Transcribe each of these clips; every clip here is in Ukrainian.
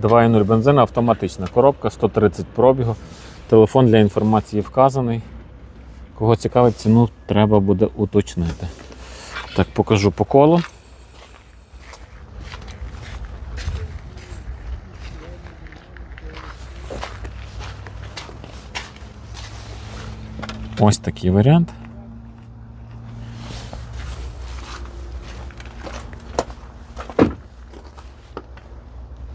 2.0 бензин, автоматична коробка, 130 пробігу. Телефон для інформації вказаний. Кого цікавить, ціну треба буде уточнити. Так, покажу по колу. Ось такий варіант.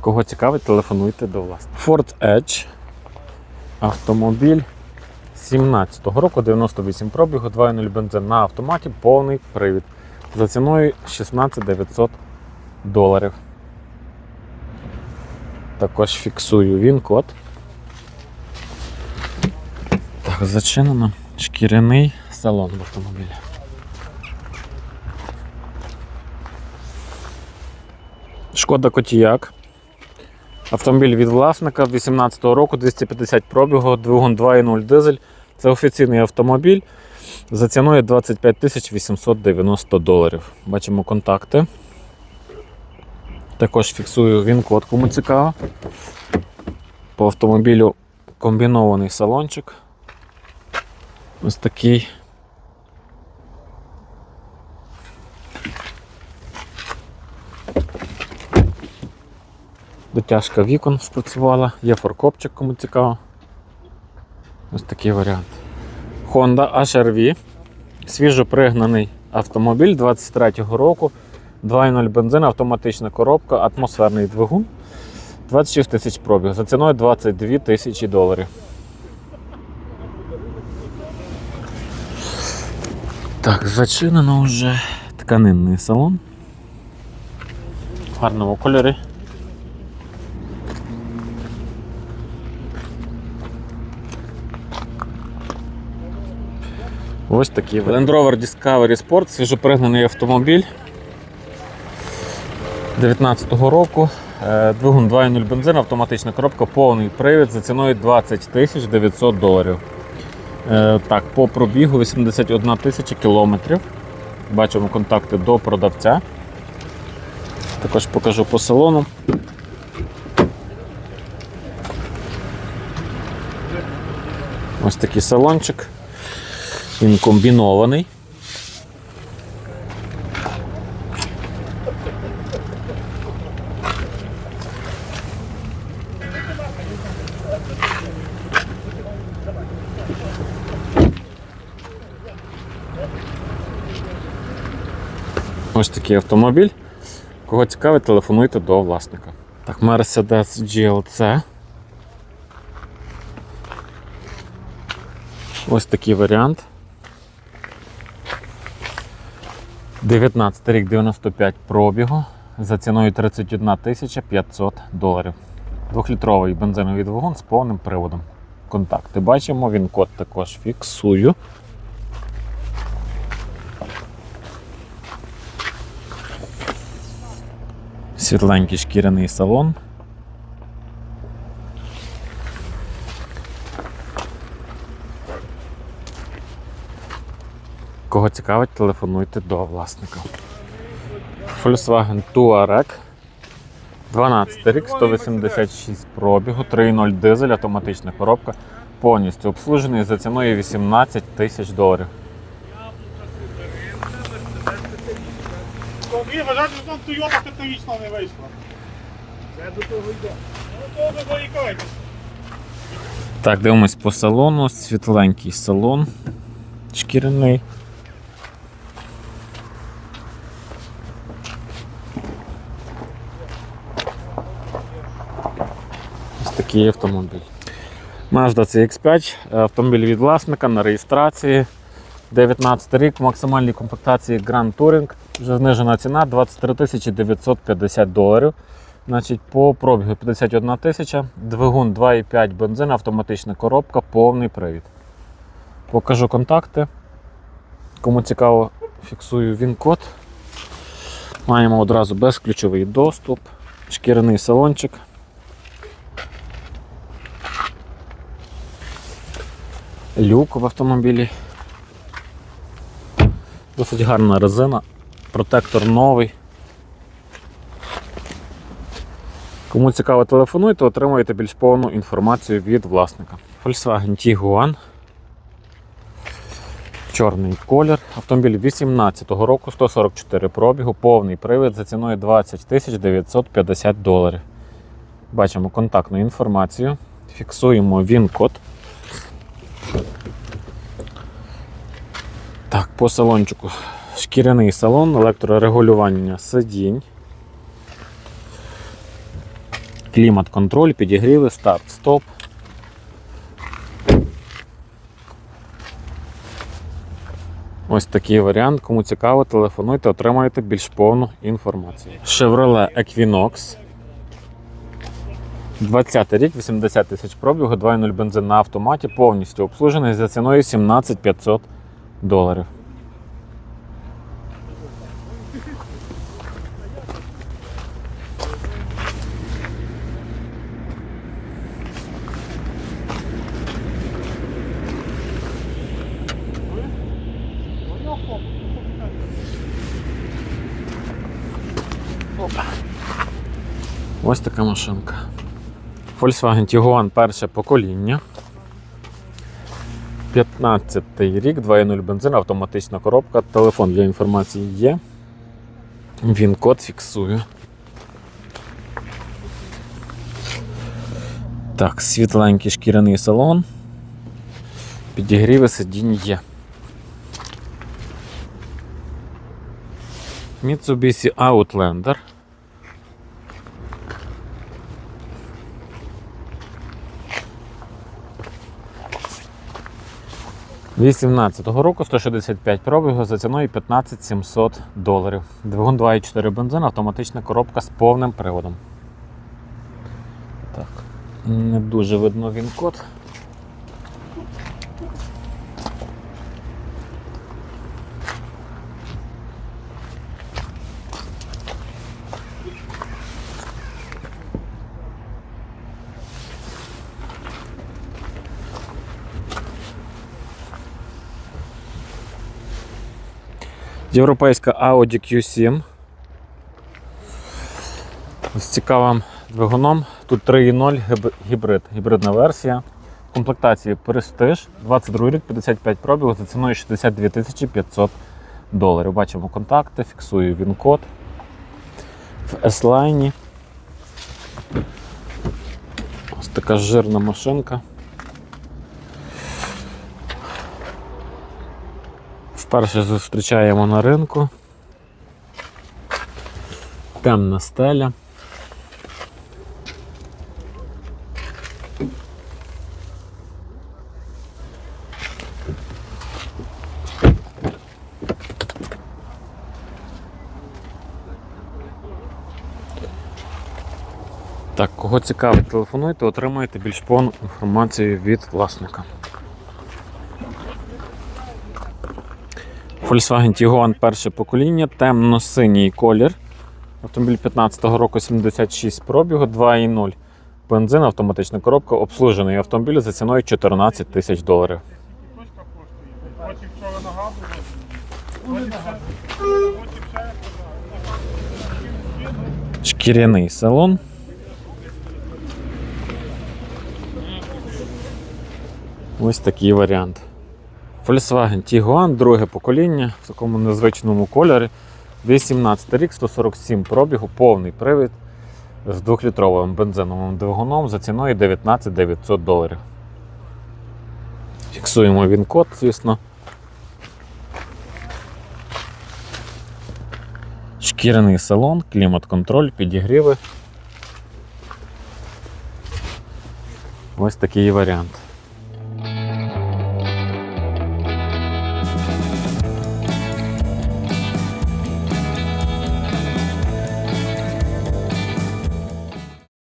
Кого цікавить, телефонуйте до власника. Ford Edge. Автомобіль 17-го року, 98 пробігу, 2.0 бензин на автоматі, повний привід. За ціною 16 900 доларів. Також фіксую він код. Так, зачинено. Шкіряний салон в автомобілі. Шкода Котіяк. Автомобіль від власника 18-го року, 250 пробігу, двигун 2.0 дизель. Це офіційний автомобіль за ціною 25 890 доларів. Бачимо контакти. Також фіксую він-код, кому цікаво. По автомобілю комбінований салончик. Ось такий. Дотяжка вікон спрацювала, є форкопчик, кому цікаво. Ось такий варіант. Honda HR-V. Свіжопригнаний автомобіль 23-го року. 2.0 бензин, автоматична коробка, атмосферний двигун. 26 тисяч пробіг. За ціною 22 тисячі доларів. Так, зачинено вже тканинний салон. В гарному кольорі. Ось такий Land Rover Discovery Sport, свіжопригнаний автомобіль 19-го року. Е, Двигун 2.0 бензин, автоматична коробка, повний привід за ціною 20 тисяч 900 доларів. Е, Так, по пробігу 81 тисяча кілометрів. Бачимо контакти до продавця. Також покажу по салону. Ось такий салончик. Він комбінований. Ось такий автомобіль. Кого цікавить, телефонуйте до власника. Так, Mercedes GLC. Ось такий варіант. 19 рік 95 пробігу за ціною 31 тисяча 500 доларів. Двохлітровий бензиновий двигун з повним приводом. Контакти бачимо, він код також фіксую. Світленький шкіряний салон. Кого цікавить, телефонуйте до власника. Volkswagen Touareg. 12 рік, 186 пробігу, 3.0 дизель, автоматична коробка. Повністю обслужений за ціною 18 тисяч доларів. Вважайте, що там Toyota категорично не вийшла. До того. Ну, того. Так, дивимось по салону. Світленький салон. Шкіряний. Такий автомобіль. Mazda CX5, автомобіль від власника на реєстрації. 19 рік, в максимальній комплектації Grand Touring. Вже знижена ціна 23 950 доларів. Значить, по пробігу 51 тисяча, двигун 2,5 бензин, автоматична коробка, повний привід. Покажу контакти. Кому цікаво, фіксую він-код. Маємо одразу безключовий доступ, шкіряний салончик. Люк в автомобілі. Досить гарна резина, протектор новий. Кому цікаво, телефонуйте, отримуєте більш повну інформацію від власника. Volkswagen Tiguan. Чорний колір. Автомобіль 18-го року, 144 пробігу, повний привід за ціною 20 950 доларів. Бачимо контактну інформацію. Фіксуємо він-код. Так, по салончику. Шкіряний салон, електрорегулювання сидінь. Клімат-контроль, підігріви, старт, стоп. Ось такий варіант. Кому цікаво, телефонуйте, отримаєте більш повну інформацію. Chevrolet Equinox. 20 рік, 80 тисяч пробігу, 2.0 бензин на автоматі, повністю обслужений за ціною 17 500 доларів. Ось така машинка. Volkswagen Tiguan перше покоління. 15 рік, 2.0 бензин, автоматична коробка, телефон для інформації є. Він код фіксую. Так, світленький шкіряний салон. Підігріви сидінь є. Mitsubishi Outlander. Вісімнадцятого року 165 пробігу за ціною 15 700 доларів. Двигун 2,4 бензин, автоматична коробка з повним приводом. Так, не дуже видно він код. Європейська Audi Q7. З цікавим двигуном. Тут 3.0 гібрид, гібридна версія. В комплектації Prestige, 22 рік, 55 пробігу за ціною 62 тисячі 500 доларів. Бачимо контакти, фіксую він код. В S-Line. Ось така жирна машинка. Вперше зустрічаємо на ринку. Темна стеля. Так, кого цікавить, телефонуйте, отримаєте більш повну інформацію від власника. Volkswagen Tiguan перше покоління, темно-синій колір. Автомобіль 15-го року 76 пробігу, 2,0. Бензин, автоматична коробка, обслужений автомобіль за ціною 14 тисяч доларів. Шкіряний салон. Ось такий варіант. Volkswagen Tiguan, друге покоління в такому незвичному кольорі. 18 рік, 147 пробігу, повний привід. з 2-літровим бензиновим двигуном за ціною 19 900 доларів. Фіксуємо він код, звісно. Шкіряний салон, клімат-контроль, підігріви. Ось такий варіант.